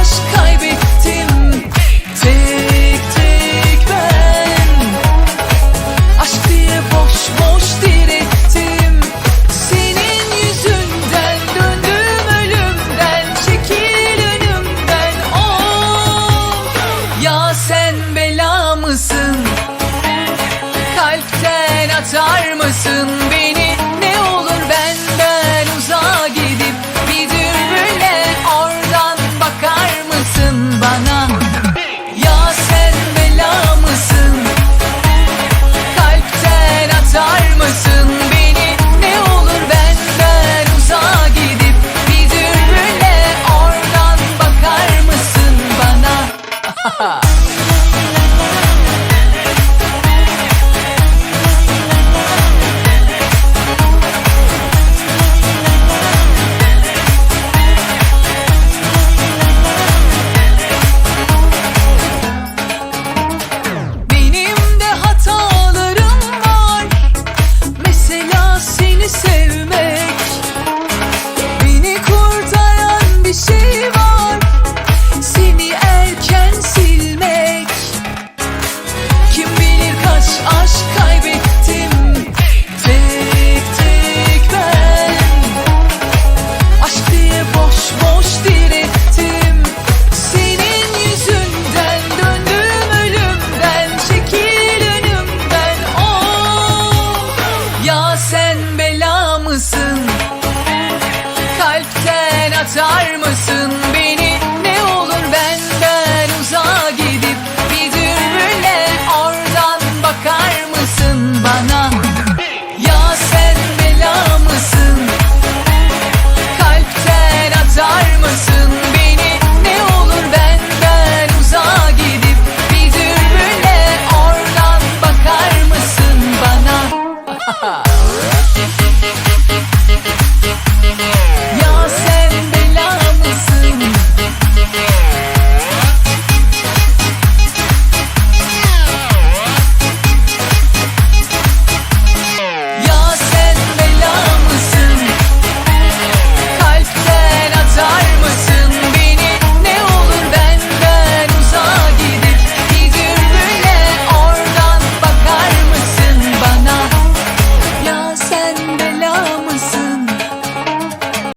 aşk kay başımın bela mısın? Kalpten atar mısın?